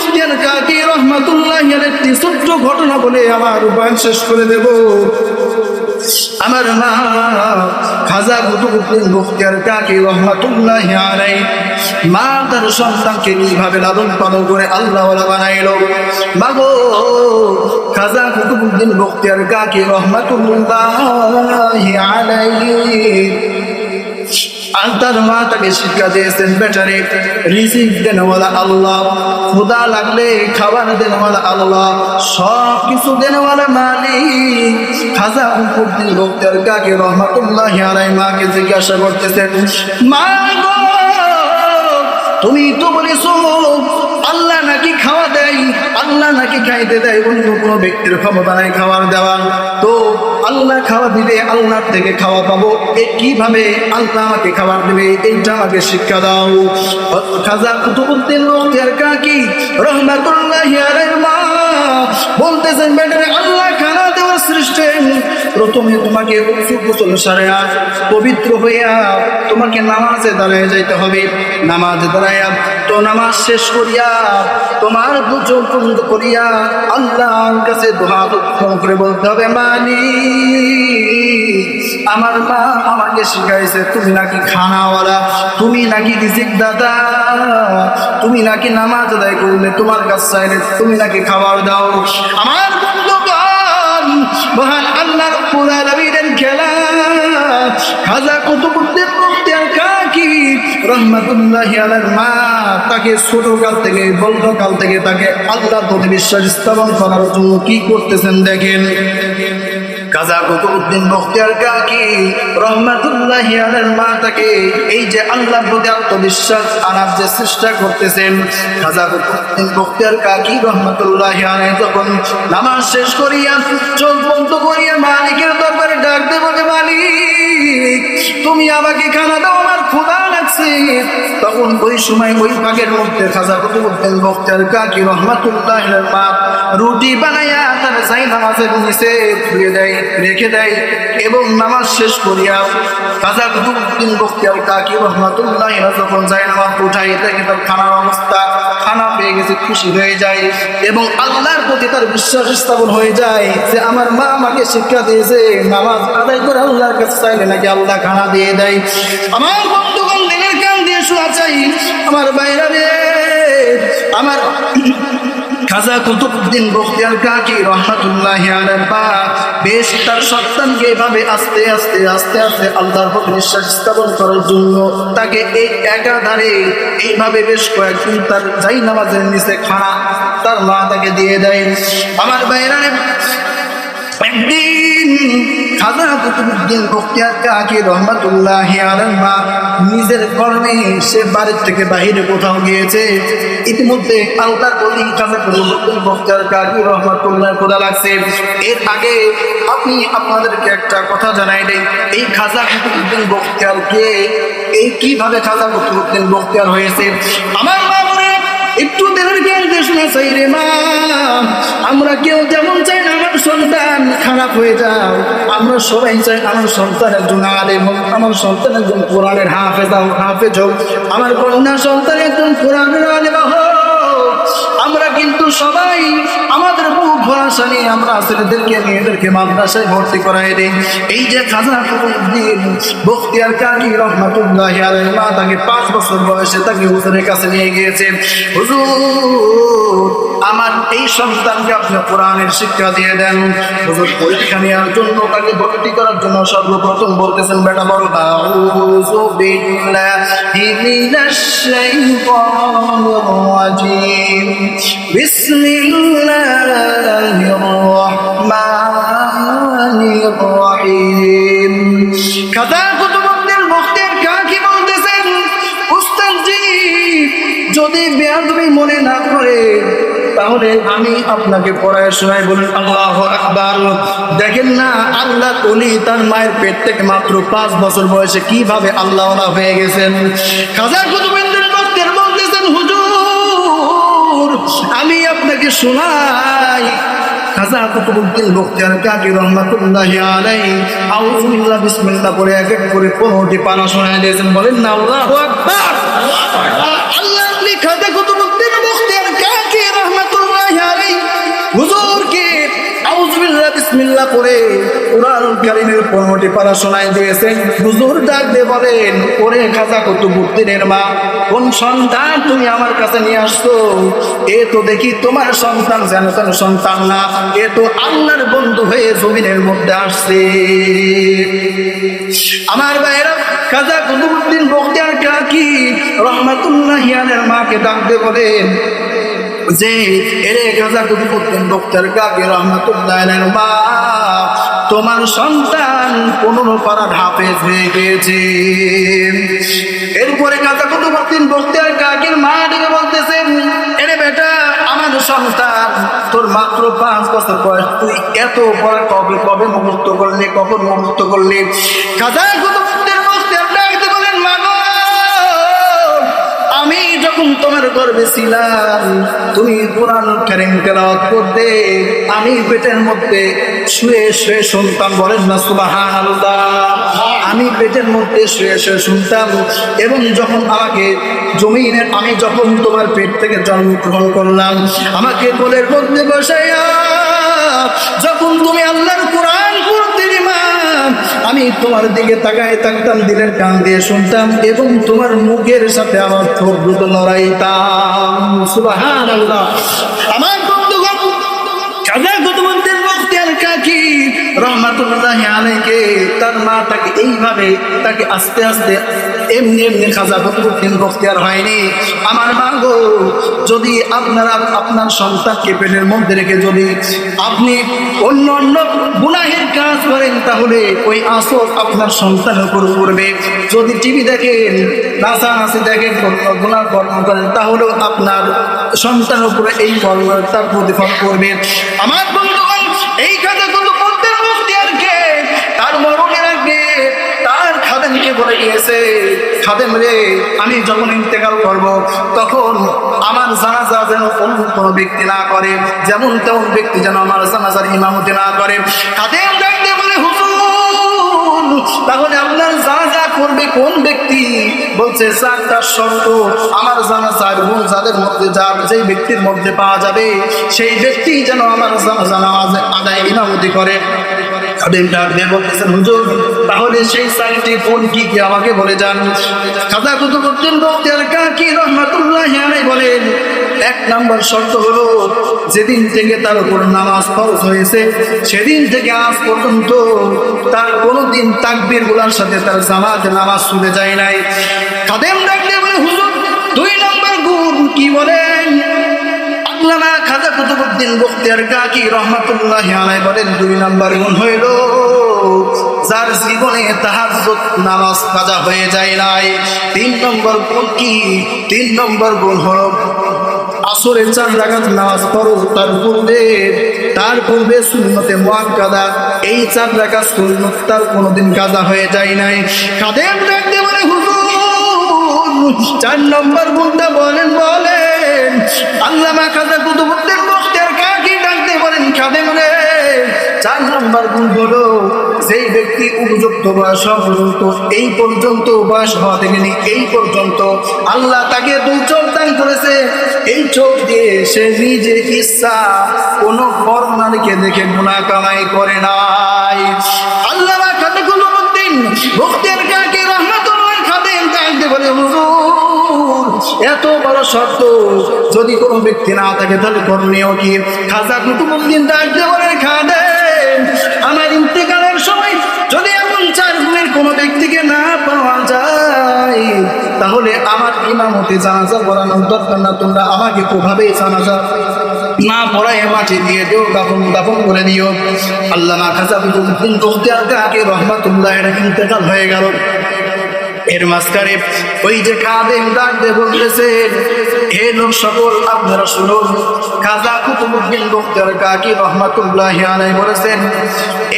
মুখতিয়ার কাকি রহমাতুল্লাহ একটি ছোট্ট ঘটনা বলে আমার বয়ান শেষ করে দেব। আমার মা খাজা কুতুবুদ্দিন মুখতিয়ার কাকি রহমাতুল্লাহ আলাই মা তার সন্তানকে কীভাবে লালন পালন করে আল্লাহ বানাইল। মাগো খাজা কুতুবুদ্দিন মুখতিয়ার কাকি রহমাতুল্লাহ আলাই আর তার মা তাকে শিক্ষা দিয়েছেন বেটারে রিজিক দেনওয়ালা আল্লাহ ক্ষুদা লাগলে খাবার দেনওয়ালা আল্লাহ সব কিছু দেনওয়ালা মালিক। খাজা উদ্দিন লোকদের কাকে রহমাতুল্লাহ আলাই মাকে জিজ্ঞাসা করতেছেন, মা তুমি তো বলেছ, আল্লাহ নাকি খাওয়া দেয়? আল্লাহ নাকি খাইতে দেয় অন্য কোনো ব্যক্তির ক্ষমতা নাই খাবার দেওয়ার। তো আল্লাহ খাওয়া দিলে আল্লাহ থেকে খাওয়া পাবো। এ কীভাবে আল্লাহ আমাকে খাবার দেবে? এইটা আমাকে শিক্ষা দাও। খাজা কুতুবুদ্দিন লোকের কাকি রহমাতুল্লাহ বলতেছেন, বেটারে, আল্লাহ খানা দেওয়ার সৃষ্টি প্রথমে তোমাকে উঁচু পবিত্র হইয়া তোমাকে নামাজে দাঁড়ায় যাইতে হবে। নামাজ দাঁড়াইয়া তো নামাজ শেষ করিয়া তোমার পুজো করিয়া আল্লাহর কাছে উত্তম করে বলতে হবে মানি আমার মা আমাকে শিখাইছে, তুমি নাকি খানাওয়ালা, তুমি নাকি রিজিক দাদা তুমি নাকি নামাজ আদায় করলে তোমার কাছে তুমি নাকি খাবার দাও। আমার মহান আল্লাহর পুরা নবীদের খেলা। খাজা কুতুবুদ্দিন মুখতিয়ার কাকি রহমাতুল্লাহি আলার মা, তাকে ছোট কাল থেকে বন্ধ কাল থেকে তাকে আল্লাহ প্রতি বিশ্বাস স্থাপন করার জন্য কি করতেছেন দেখেন। কাজা কুতুবুদ্দিন মুখতিয়ার কাকি রহমাতুল্লাহ মা তাকে এই যে আল্লাহ প্রতি আত্মবিশ্বাস আনার যে চেষ্টা করতেছেন, কাজা কুতুবুদ্দিন মুখতিয়ার কাকি রহমাতুল্লাহ আলে নামাজ শেষ করিয়া চোখ বন্ধ করিয়া মালিকের দরবারে ডাক দেবকে মালিক, তুমি আমাকে খানা দাও, আমার ক্ষুধা লাগছে। তখন ওই সময় ওই ভাগের মধ্যে খাজা কুতুবুদ্দিন মুখতিয়ার কাকি রহমাতুল্লাহ মা রুটি বানাইয়া তার যাই নামাজের নিচে ধুয়ে দেয়। রেখে দেয় এবং নামাজ শেষ করিয়া কাজা কুতুবুদ্দিন বখতিয়ার কাকি রহমাতুল্লাহ যখন যায় নামাজ উঠাই দেখে তার খানার অবস্থা। খানা পেয়ে গেছে, খুশি হয়ে যায় এবং আল্লাহর প্রতি তার বিশ্বাস স্থাপন হয়ে যায় যে আমার মা আমাকে শিক্ষা দিয়েছে, নামাজ আদায় করে আল্লাহর কাছে চাইলে নাকি আল্লাহ খানা দিয়ে দেয়। আমার বন্ধুগণ দিনের কান দিয়ে শোয়া চাই, আমার বাইরা আমার খাজা কুতুবুদ্দিন বখতিয়ার কাকি রহমাতুল্লাহ আলাইহির বা বেশ তার সন্তানকে এভাবে আস্তে আস্তে আস্তে আস্তে আল্লাহর প্রতি নিঃশ্বাস স্থাপন করার জন্য তাকে এই একাধারে এইভাবে বেশ কয়েকদিন তার যাই নামাজের নিচে খানা তার মা তাকে দিয়ে দেয়। আমার বাইরে একদিন কাকি রহমাতুল্লাহ নিজের কর্মে সে বাড়ির থেকে বাহিরে কোথাও গিয়েছে। ইতিমধ্যে আল্লাহর বলি খাজা বখতিয়ার কাকি রহমাতুল্লাহ খোদা লাগছে এর আগে আমি আপনাদেরকে একটা কথা জানাই দেই। এই খাজা বখতিয়ারকে এই কীভাবে খাজা বখতিয়ার হয়েছে? আমার একটু আমরা কেউ যেমন চাই না, আমার সন্তান খারাপ হয়ে যাও। আমরা সবাই চাই আমার সন্তান একজন আলেম হোক, আমার সন্তান একজন কোরআনের হাফেজ হোক হাফেজ হোক। আমার কন্যা সন্তান একজন কোরআনের হোক আমরা কিন্তু সবাই আমাদের ভরসা নিয়ে আমরা ছেলেদেরকে মেয়েদেরকে মাদ্রাসায় ভর্তি করাই দিই। এই যে খাজা কুতুবুদ্দিন বখতিয়ার আলাইহি মা তাকে পাঁচ বছর বয়সে তাকে হুজুরের কাছে নিয়ে গিয়েছে। হুজুর আমার এই সন্তানকে আপনি কোরআনের শিক্ষা দিয়ে দেন। হুজুর পরীক্ষা নেওয়ার জন্য, তাকে ভর্তি করার জন্য সর্বপ্রথম বলতেছেন, বেটা বড় আউযু বিল্লাহি মিনাশ শাইতানির রাজিম। বিসমিল্লাহির রহমানির তাহলে আমি আপনাকে পড়ায় শোনাই, বলেন, আল্লাহ আকবার। দেখেন না, আল্লাহ অলি তার মায়ের পেট থেকে মাত্র পাঁচ বছর বয়সে কীভাবে আল্লাহ হয়ে গেছেন? খাজা আমি আপনাকে শোনাই। খাজা করে শোনায় দিয়েছেন। বলেন না আল্লাহু খাজা পড়ে কোরআন কারিমের পনেরোটি পারা শোনায় দিয়েছেন হুজুর ডাক দিয়ে বলেন, ওরে খাজা কুতুবুদ্দিনের মা, কোন সন্তান তুমি আমার কাছে নিয়ে আসছো? এ তো দেখি তোমার সন্তান যেন তেন সন্তান না, এ তো আল্লাহর বন্ধু হয়ে জমিনের মধ্যে আসছে। আমার ভাইরা খাজা কুতুবুদ্দিন বখতিয়ার কাকি রহমাতুল্লাহ ইয়ানের মাকে ডাক দিয়ে বলেন যে এরে গাজা কুতুবুদ্দিন বক্তার কাকি রহমাতুল্লাহ আলাইহির তোমার সন্তান পনেরো পারা হাফেজ হয়ে গিয়েছে। এরপরে গাজা কুতুবুদ্দিন বক্তার কাকির মা ডেকে বলতেছেন, এরে বেটা, আমার সন্তান, তোর মাত্র পাঁচ বছর বয়স। তুই এত পড়া কবে কবে মুহূর্ত করলে, কখন মুহূর্ত করলে? গাজা কুতুবুদ্দিন যখন তোমার গর্বে ছিলাম, তুমি কোরআন কারিম তেলাওয়াত করতে, আমি পেটের মধ্যে শুয়ে শুয়ে শুনতাম। বলেন না, সুবহানাল্লাহ। আমি পেটের মধ্যে শুয়ে শুয়ে শুনতাম এবং যখন আমাকে জমিনের আমি যখন তোমার পেট থেকে জন্মগ্রহণ করলাম, আমাকে কোলের মধ্যে বসাইয়া, যখন তুমি আল্লাহর কোরআন আমি তোমার দিকে তাকায় থাকতাম দিলের কান দিয়ে শুনতাম এবং তোমার মুখের সাথে আমার ঠোঁট দুটো লড়াইতাম। সুবাহ আমার এইভাবে তাকে আস্তে আস্তে এমনি এমনি খাজা ফখরুদ্দিন বখতিয়ার হয়নি। আমার মা গো, যদি আপনারা আপনার সন্তানকে পেটের মধ্যে রেখে যদি আপনি অন্য অন্য গুনাহের কাজ করেন, তাহলে ওই আসর আপনার সন্তানের উপর পড়বে। যদি টিভি দেখেন, নাচানাচি দেখেন গুণার কর্ম করেন, তাহলেও আপনার সন্তানের উপরে এই কর্ম তার প্রতিফল করবে। আমার বন্ধুগণ, এই কথা খাদেমকে বলে গিয়েছে, খাদেম রে, আমি যখন ইন্তেকাল করব, তখন আমার জানাজা যেন অন্য কোনো ব্যক্তি না করে, যেমন তেমন ব্যক্তি যেন আমার জানাজার ইমামতি না করে। খাদেম ডাকতে বলে, হুজুর, তাহলে আপনার জানাজা করবে কোন ব্যক্তি? বলছে চারটা শর্ত, আমার জানা জানাজার গুণ যাদের মধ্যে যার যেই ব্যক্তির মধ্যে পাওয়া যাবে, সেই ব্যক্তি যেন আমার জানাজা আদায় ইমামতি করে। খাদেম ডাক দিয়ে হুজুর, তাহলে সেই চারটি কোন কি কি আমাকে বলে যান? খাজা কুতুবুদ্দিন বক্তিয়ার কাকি রহমাতুল্লাহ বলেন, এক নাম্বার শর্ত হলো, যেদিন থেকে তার উপর নামাজ ফরজ হয়েছে, সেদিন থেকে আজ পর্যন্ত তার কোনোদিন তাকবীরগুলার সাথে তার জামাতে নামাজ ছুটে যায় নাই। খাদেম ডাকতে বলে, হুজুর, দুই নম্বর গুণ কি বলেন? আল্লামা খাজা কুতুবুদ্দিন কাকি রহমাতুল্লাহ আলাই বলেন, দুই নাম্বার গুণ হইল, যার জীবনে তাহাজ্জুদ নামাজ কাজা হয়ে যায় নাই। তিন নম্বর গুণ কি? তিন নম্বর গুণ হলো, আসরের চার রাকাত নামাজ পড়ো, তার পূর্বে তার পূর্বে সুন্নতে মুআক্কাদা, এই চার রাকাত সুন্নত তার কোনোদিন কাজা হয়ে যায় নাই। কাদের দেখতে বলে, হুজুর, চার নম্বর গুণটা বলেন বলেন। এই পর্যন্ত হওয়া এই পর্যন্ত আল্লাহ তাকে দুই চোখ দান করেছে। এই চোখ দিয়ে সে নিজে ইচ্ছা, কোনো কর্মালিকে দেখে গুণা কামাই করে নাই। আল্লাহ খাতে কুলুমুদ্দিন বখতিয়ার কাকি রহমাতুল্লাহ এত বড় শর্ত যদি কোনো ব্যক্তি না থাকে, তাহলে করণীয় কি? খাজা কুতুবুদ্দিন ডাকতে বলে খাদে, আমার ইন্তেকালের সময় যদি এমন চার গুণের কোনো ব্যক্তিকে না পাওয়া যায়, তাহলে আমার ইমামতি জানাজা পড়ানোর দরকার না। তোমরা আমাকে কোভাবেই জানাজা না পড়ায় মাটি দিয়ে দিও, দাফন দাফন করে দিও। আল্লাহ না খাজা কুতুবুদ্দিন বখতিয়ার কাকে রহমাতুল্লাহ এর ইন্তেকাল হয়ে গেল। এর মাঝখানে ওই যে কাদেম ডাকতে বলতেছেন হে লোক সকল, আপনারা শুনুন। খাজা কুতুবুদ্দিন বক্তার কাকি রহমাতুল্লাহ আলাই বলেছেন,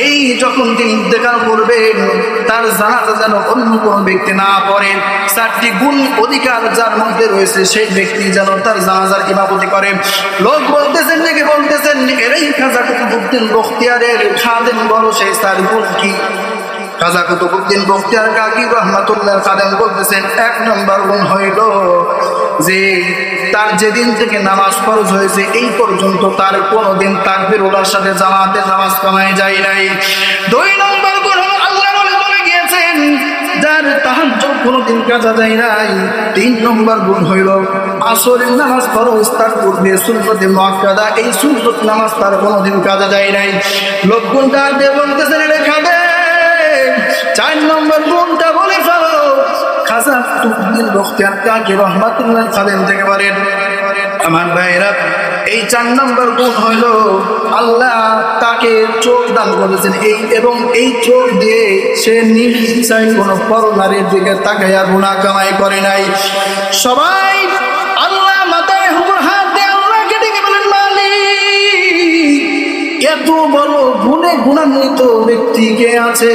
এই যখন তিনি ইন্তেকাল করবেন, তার জানাজা যেন অন্য কোনো ব্যক্তি না পড়েন চারটি গুণ অধিকার যার মধ্যে রয়েছে, সেই ব্যক্তি যেন তার জানাজার ইমামতি করে। লোক বলতেছেন, নাকি বলতেছেন, এরাই খাজা কুতুবুদ্দিন বখতিয়ারের খাদেম বলো সেই চার গুণ কি? কাজা কুতুবুদ্দিন বখতিয়ার কাকি রহমাতুল্লাহ কাদেম বলতেছেন, এক নম্বর গুণ হইল যে তার যেদিন থেকে নামাজ ফরজ হয়েছে, এই পর্যন্ত তার কোনোদিন তাকবির ওলার সাথে জামাতে নামাজ কামায় যায় নাই। দুই নম্বর গুণ আল্লাহ গিয়েছেন, যার তাহাজ্জুদ কোনোদিন কাজা যায় নাই। তিন নম্বর গুণ হইল আসরের নামাজ ফরজ তার পূর্বে সুন্নতে মুআক্কাদা, এই সুন্নত নামাজ তার কোনোদিন কাজা যায় নাই। লোকগুণটা দিয়ে বলতেছেন রেখা দে চার নম্বর গুণটা বলে ফেলো। খাজা তুদ্দিন বখতিয়ার কাকি রহমাতুল্লাহ খালেন থেকে পারেন। আমার ভাইরা এই চার নম্বর গুণ হইল আল্লাহ তাকে চোখ দান করেছেন। এই এবং এই চোখ দিয়ে সে নির্বিচাই কোনো পর নারীর দিকে তাকাইয়া গুণা কামাই করে নাই। সবাই আল্লাহ মাথায় হুকুর হাত দিয়ে আল্লাহকে ডেকে বলেন, মালিক, এত বড় গুণে গুণান্বিত ব্যক্তি কে আছে?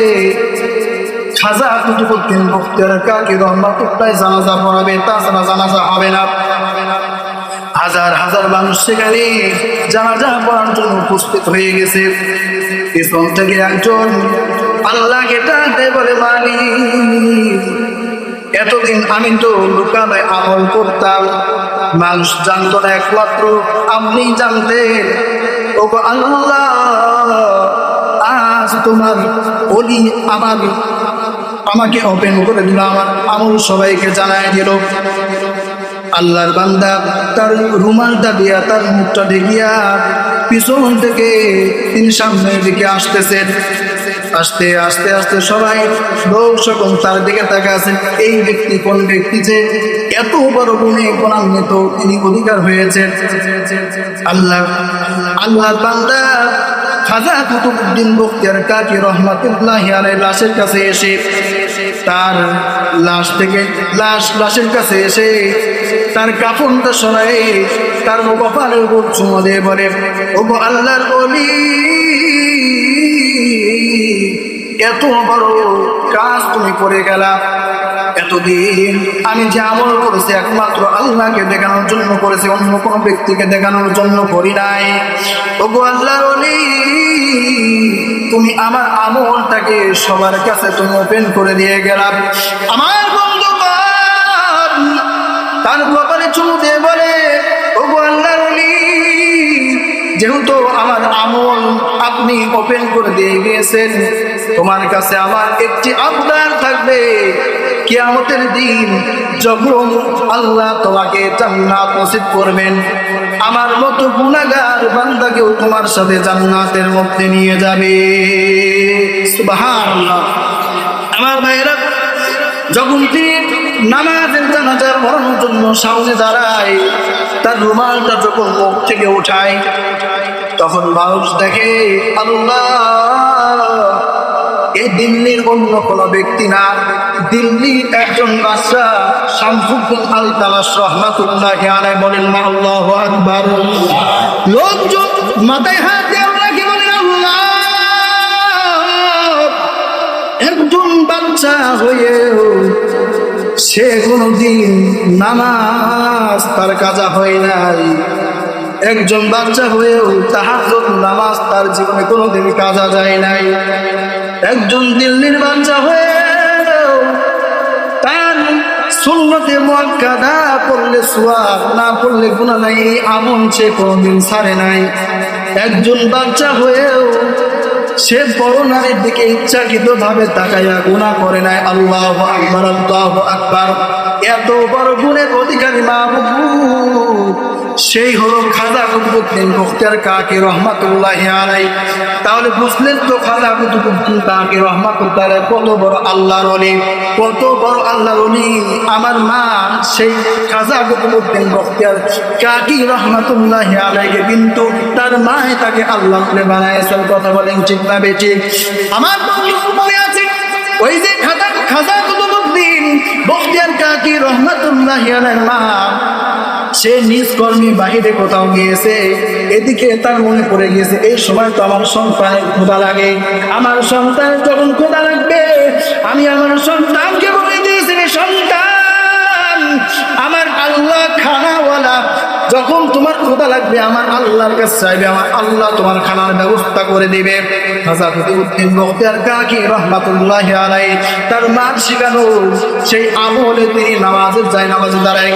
খাজা কুতুবুদ্দিন বখতিয়ার কাকি রহমাতুল্লাহ জানাজা পড়াবে তাছাড়া জানাজা হবে না। হাজার হাজার মানুষ সেখানে জানাজা পড়ার জন্য উপস্থিত হয়ে গেছে। পিছন থেকে একজন আল্লাহকে ডাকতে বলে মালি এতদিন আমি তো লুকাবে আমল করতাম। মানুষ জানতো না একমাত্র আপনি জানতেন। ও আল্লাহ, আজ তোমার অলি আমার আমাকে ওপেন করে দিল, আমার আমল সবাইকে জানাই দিল। আল্লাহর বান্দা তার রুমালটা দিয়া তার মুখটা ঢেকিয়া পিছন থেকে তিনি সামনের দিকে আসতেছেন আস্তে আস্তে আস্তে সবাই লোক তার দিকে তাকে এই ব্যক্তি কোন ব্যক্তি যে এত বড় গুণে গুণান্বিত, তিনি অধিকার হয়েছেন আল্লাহ আল্লাহ বান্দা খাজা কুতুবুদ্দিন বখতিয়ার কাকি রহমাতুল্লাহ আলাই লাশের কাছে এসে তার লাশ থেকে লাশ লাশের কাছে এসে তার কাপড়টা সরাই তার কপালের উপর চুমো বলে ও আল্লাহর অলি এত বড় কাজ তুমি করে গেলা। এতদিন আমি যে আমল করেছি একমাত্র আল্লাহকে দেখানোর জন্য করেছি, অন্য কোনো ব্যক্তিকে দেখানোর জন্য করি নাই। ওগো আল্লাহর তুমি আমার আমলটাকে সবার কাছে তুমি ওপেন করে দিয়ে গেলাম। আমার বন্ধু তার কপালে চুমু দিয়ে বলে, ওগো আল্লাহর যেহেতু আমার আমল আপনি ওপেন করে দিয়ে গিয়েছেন, তোমার কাছে আমার একটি আবদার থাকবে। কিয়ামতের দিন যখন আল্লাহ তোমাকে জান্নাত নসিব করবেন, আমার মতো গুণাগার বান্দাকেও তোমার সাথে জান্নাতের মধ্যে নিয়ে যাবে। আমার ভাইয়েরা, যখন তিনি নামাজের জানাজার মরণের জন্য সামনে দাঁড়ায়, তার রুমালটা যখন মুখ থেকে উঠায় তখন মানুষ দেখে, আল্লাহ! এই দিল্লির অন্য কোনো ব্যক্তি না। দিল্লির একজন বাদশাহ শামসুদ্দিন আল তালাস রহমাতুল্লাহ আলাই বলেন, আল্লাহ আকবার। লোকজন মাথায় হাত দিয়ে আল্লাহকে বলেন, আল্লাহ! একজন বাচ্চা হয়েও সে কোনোদিন নামাজ তার কাজা হয় নাই। একজন বাচ্চা হয়েও তাহার নামাজ তার জীবনে কোনোদিন কাজা যায় নাই। একজন দিল্লির বাচ্চা হয়ে তার সুন্নতে মুআক্কাদা, পড়লে সুয়াব না পড়লে গুণা নাই এই আমল সে কোনোদিন ছাড়ে নাই। একজন বাচ্চা হয়েও সে বড় নারীর দিকে ইচ্ছাকৃত ভাবে তাকাইয়া গুণা করে নাই। আল্লাহ আকবার আল্লাহ আকবার। এত বড় গুণের অধিকারী মা সেই হলো খাজা কুতুবুদ্দিন মুখতার কাকে রহমাতুল্লাহ আলাই তাহলে বুঝলেন তো খাজা কুতুবুদ্দিন কাকে রহমাতুল্লাহ কত বড় আল্লাহর অলি, কত বড় আল্লাহর অলি। আমার মা সেই খাজা কুতুবুদ্দিন মুখতার কাকি রহমাতুল্লাহ আলাইকে কিন্তু তার মায়ে তাকে আল্লাহ বানাইছেন কথা বলেন ঠিক না আমার মনে আছে ওই যে খাজা খাজা কুতুবুদ্দিন বখতিয়ার কাকি রহমাতুল্লাহ মা, সে নিজ কর্মী বাহিরে কোথাও গিয়েছে, এদিকে তার মনে পড়ে গিয়েছে, এই সময় তো আমার সন্তানের ক্ষুদা লাগে। আমার সন্তান যখন ক্ষুদা লাগবে, আমি আমার সন্তানকে বলে দিয়েছি সন্তান, আমার আল্লাহ খানাওয়ালা যখন তোমার ক্ষুদা লাগবে, আমার আল্লাহর কাছে চাইবে, আমার আল্লাহ তোমার খানার ব্যবস্থা করে দিবে। তার মার শিখানো, সেই আমলে তিনি নামাজের যায় নামাজে দাঁড়ায়